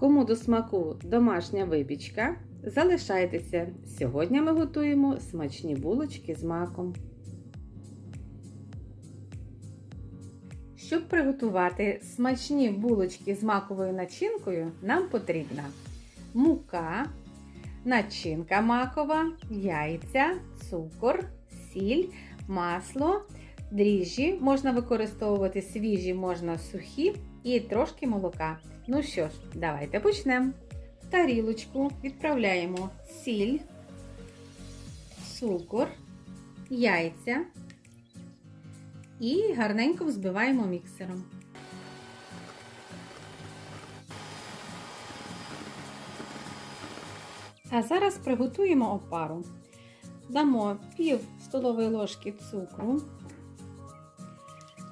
Кому до смаку домашня випічка, залишайтеся. Сьогодні ми готуємо смачні булочки з маком. Щоб приготувати смачні булочки з маковою начинкою, нам потрібна мука, начинка макова, яйця, цукор, сіль, масло, дріжджі. Можна використовувати свіжі, можна сухі і трошки молока. Ну що ж, давайте почнемо. В тарілочку відправляємо сіль, цукор, яйця і гарненько взбиваємо міксером. А зараз приготуємо опару. Дамо пів столової ложки цукру,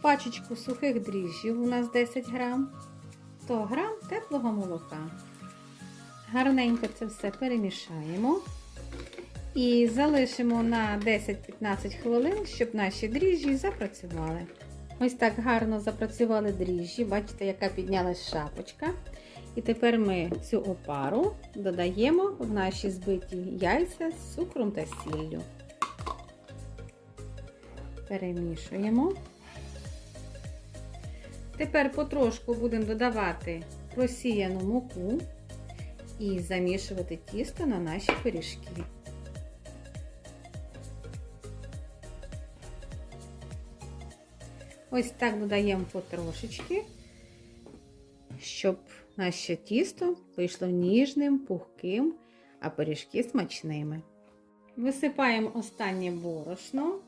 пачечку сухих дріжджів, у нас 10 грам, 100 грам теплого молока. Гарненько це все перемішаємо і залишимо на 10-15 хвилин, щоб наші дріжджі запрацювали. Ось так гарно запрацювали дріжджі, бачите, яка піднялась шапочка. І тепер ми цю опару додаємо в наші збиті яйця з цукром та сіллю. Перемішуємо. Тепер потрошку будемо додавати просіяну муку і замішувати тісто на наші пиріжки. Ось так додаємо потрошечки, щоб наше тісто вийшло ніжним, пухким, а пиріжки смачними. Висипаємо останнє борошно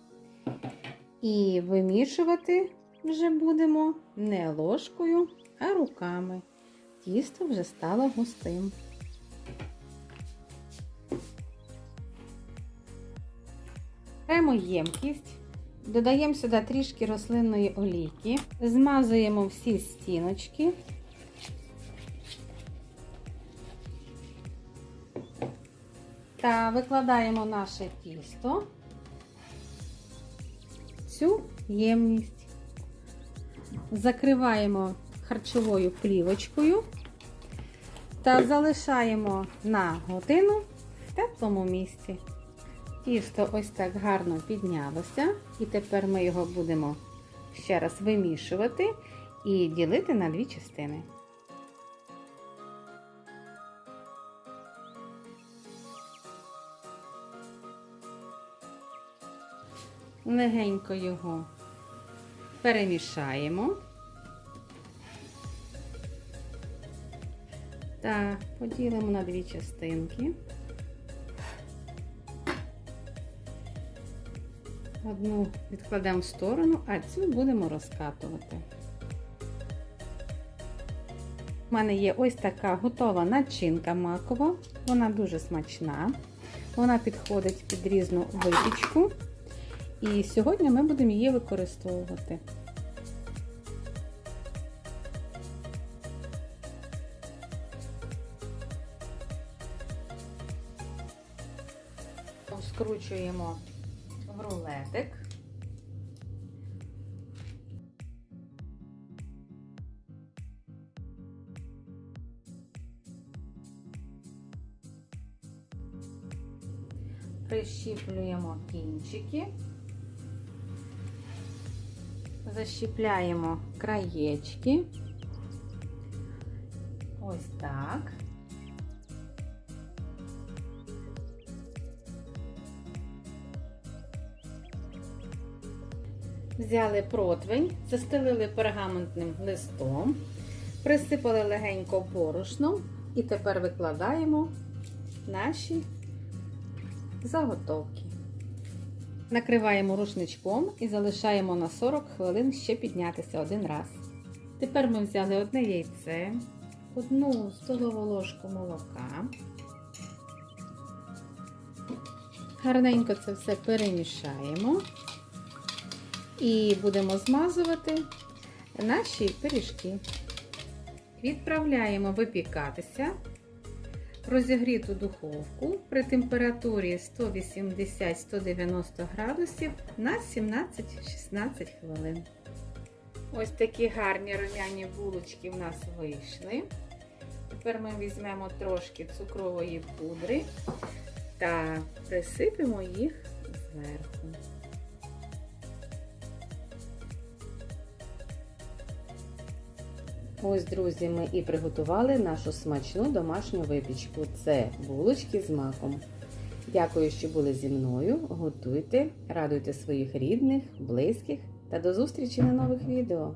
і вимішувати вже будемо не ложкою, а руками. Тісто вже стало густим. Беремо ємкість, додаємо сюди трішки рослинної олійки, змазуємо всі стіночки. Та викладаємо наше тісто в цю ємність. Закриваємо харчовою плівочкою та залишаємо на годину в теплому місці. Тісто ось так гарно піднялося, і тепер ми його будемо ще раз вимішувати і ділити на дві частини. Легенько його перемішаємо та поділимо на дві частинки. Одну відкладемо в сторону, а цю будемо розкатувати. У мене є ось така готова начинка макова. Вона дуже смачна. Вона підходить під різну випічку. І сьогодні ми будемо її використовувати. Скручуємо в рулетик. Прищіплюємо кінчики, защіпляємо краєчки. Ось так. Взяли противень, застелили пергаментним листом, присипали легенько борошном і тепер викладаємо наші заготовки. Накриваємо рушничком і залишаємо на 40 хвилин ще піднятися один раз. Тепер ми взяли одне яйце, одну столову ложку молока. Гарненько це все перемішаємо. І будемо змазувати наші пиріжки. Відправляємо випікатися розігріту духовку при температурі 180-190 градусів на 17-16 хвилин. Ось такі гарні рум'яні булочки в нас вийшли. Тепер ми візьмемо трошки цукрової пудри та присипемо їх зверху. Ось, друзі, ми і приготували нашу смачну домашню випічку. Це булочки з маком. Дякую, що були зі мною. Готуйте, радуйте своїх рідних, близьких та до зустрічі на нових відео.